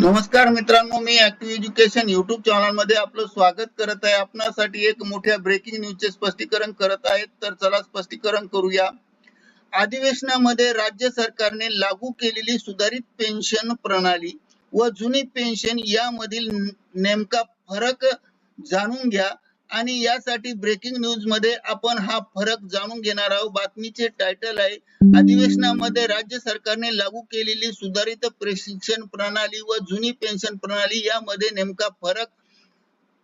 नमस्कार मित्रांनो मी ऍक्टिव्ह एज्युकेशन युट्यूब चॅनलमध्ये आपलं स्वागत करत आहे. आपणासाठी एक मोठ्या ब्रेकिंग न्यूजचे स्पष्टीकरण करत आहेत. तर चला स्पष्टीकरण करूया. अधिवेशनामध्ये राज्य सरकारने लागू केलेली सुधारित पेन्शन प्रणाली व जुनी पेन्शन यामधील नेमका फरक जाणून घ्या. आणि यासाठी ब्रेकिंग न्यूजमध्ये आपण हा फरक जाणून घेणार आहोत. बातमीचे टायटल आहे अधिवेशनामध्ये राज्य सरकारने लागू केलेली सुधारित प्रशिक्षण प्रणाली व जुनी पेन्शन प्रणाली यामध्ये नेमका फरक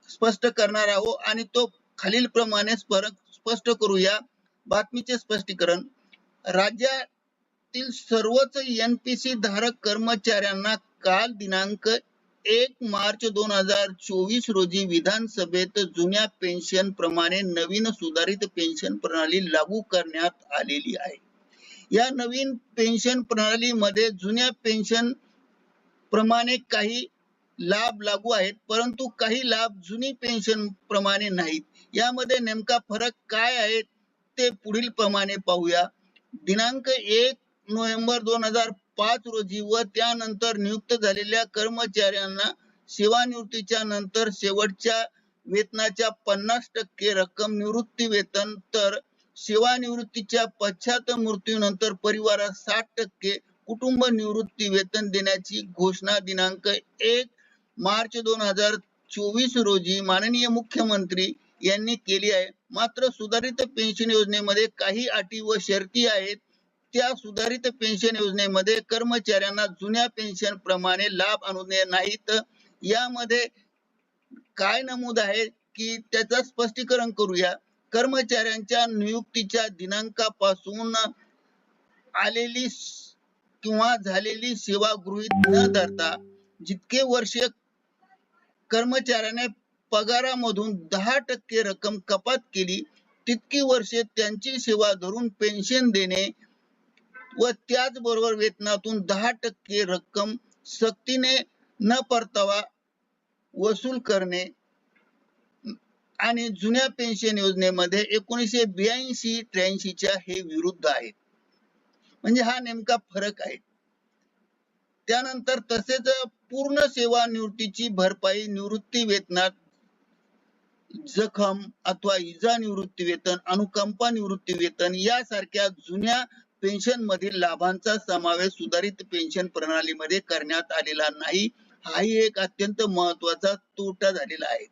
स्पष्ट करणार आहोत आणि तो खालील प्रमाणे फरक स्पष्ट करूया. बातमीचे स्पष्टीकरण राज्यातील सर्वच एनपीसी धारक कर्मचाऱ्यांना काल दिनांक एक मार्च दोन हजार चोवीस रोजी विधानसभेत जुन्या पेन्शन प्रमाणे नवीन सुधारित पेन्शन प्रणाली लागू करण्यात आलेली आहे. या नवीन पेन्शन प्रणालीमध्ये जुन्या पेन्शन प्रमाणे काही लाभ लागू आहेत परंतु काही लाभ जुनी पेन्शन प्रमाणे नाहीत. यामध्ये नेमका फरक काय आहे ते पुढील प्रमाणे पाहूया. दिनांक एक नोव्हेंबर दोन हजार पाच रोजी व त्यानंतर नियुक्त झालेल्या कर्मचाऱ्यांना सेवानिवृत्तीच्या नंतर शेवटच्या वेतनाच्या पन्नास टक्के रक्कम निवृत्ती वेतन तर सेवानिवृत्तीच्या पश्चात मृत्यूनंतर परिवारास साठ टक्के कुटुंब निवृत्ती वेतन देण्याची घोषणा दिनांक एक मार्च दोन हजार चोवीस रोजी माननीय मुख्यमंत्री यांनी केली आहे. मात्र सुधारित पेन्शन योजनेमध्ये काही अटी व शर्ती आहेत. त्या सुधारित पेन्शन योजनेमध्ये कर्मचाऱ्यांना जुन्या पेन्शन प्रमाणे लाभ अनुदान नाहीत. यामध्ये काय नमूद आहे की त्याचं स्पष्टीकरण करूया. कर्मचाऱ्यांच्या नियुक्तीच्या दिनांकापासून आलेली किंवा झालेली सेवा गृहीत न धरता जितके वर्ष कर्मचाऱ्याने पगारामधून दहा टक्के रक्कम कपात केली तितकी वर्षे त्यांची सेवा धरून पेन्शन देणे व त्याचबरोबर वेतनातून दहा टक्के रक्कम सक्तीने न परतावा वसूल करणे आणि जुन्या पेन्शन योजनेमध्ये एकोणीसशे ब्याऐंशी त्र्याऐंशीच्या हे विरुद्ध आहेत. म्हणजे हा नेमका फरक आहे. त्यानंतर तसेच पूर्ण सेवा निवृत्तीची भरपाई निवृत्ती वेतनात जखम अथवा इजा निवृत्ती वेतन अनुकंपा निवृत्ती वेतन यासारख्या जुन्या पेन्शन मधील लाभांचा समावेश सुधारित पेन्शन प्रणालीमध्ये करण्यात आलेला नाही हाही एक अत्यंत महत्त्वाचा तोटा झालेला आहे.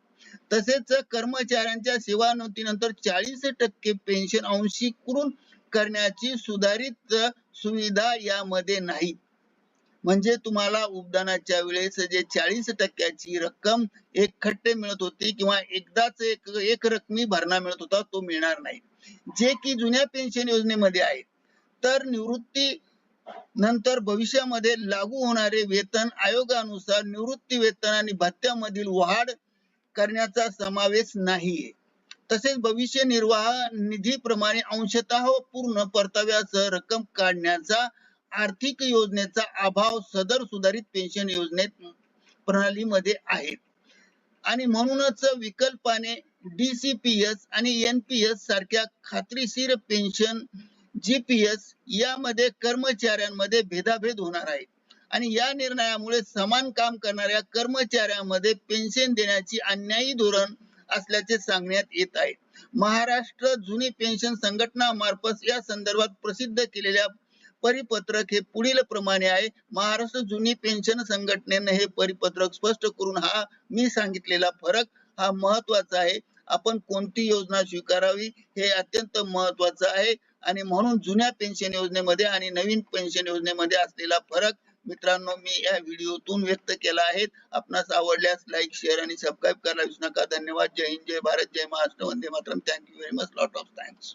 तसेच कर्मचाऱ्यांच्या सेवानिवृत्तीनंतर चाळीस टक्के पेन्शन अंशीकृत करण्याची सुधारित सुविधा यामध्ये नाही. म्हणजे तुम्हाला उपदानाच्या वेळेस जे चाळीस टक्क्याची रक्कम एक खट्टे मिळत होती किंवा एकदाच एक एक रकमी भरणा मिळत होता तो मिळणार नाही. जे की जुन्या पेन्शन योजनेमध्ये आहे. तर निवृत्ती नंतर भविष्यामध्ये लागू होणारे वेतन आयोगानुसार निवृत्ती वेतन आणि भत्त्यामधील वाढ करण्याचा समावेश नाहीये तसेच भविष्य निर्वाह निधी प्रमाणे अंशतः पूर्ण परताव्यासह रक्कम काढण्याचा आर्थिक योजनेचा अभाव सदर सुधारित पेन्शन योजनेत प्रणालीमध्ये आहे. आणि म्हणूनच विकल्पाने डीसीपीएस आणि एनपीएस सारख्या खात्रीशीर पेन्शन जीपीएस यामध्ये कर्मचाऱ्यांमध्ये भेदाभेद होणार आहे. आणि या निर्णयामुळे समान काम करणाऱ्या कर्मचाऱ्यांमध्ये पेन्शन देण्याची अन्यायी धोरण असल्याचे सांगण्यात येत आहे. महाराष्ट्र जुनी पेन्शन संघटना मार्फत या संदर्भात प्रसिद्ध केलेल्या परिपत्रक हे पुढील प्रमाणे आहे. महाराष्ट्र जुनी पेन्शन संघटनेने हे परिपत्रक स्पष्ट करून हा मी सांगितलेला फरक हा महत्त्वाचा आहे. आपण कोणती योजना स्वीकारावी हे अत्यंत महत्वाचं आहे. आणि म्हणून जुन्या पेन्शन योजनेमध्ये आणि नवीन पेन्शन योजनेमध्ये असलेला फरक मित्रांनो मी या व्हिडिओतून व्यक्त केला आहे. आपणास आवडल्यास लाईक शेअर आणि सबस्क्राईब करायला विसरू नका. धन्यवाद. जय हिंद जय भारत जय महाराष्ट्र. वंदे Mataram. Thank you very much lot of thanks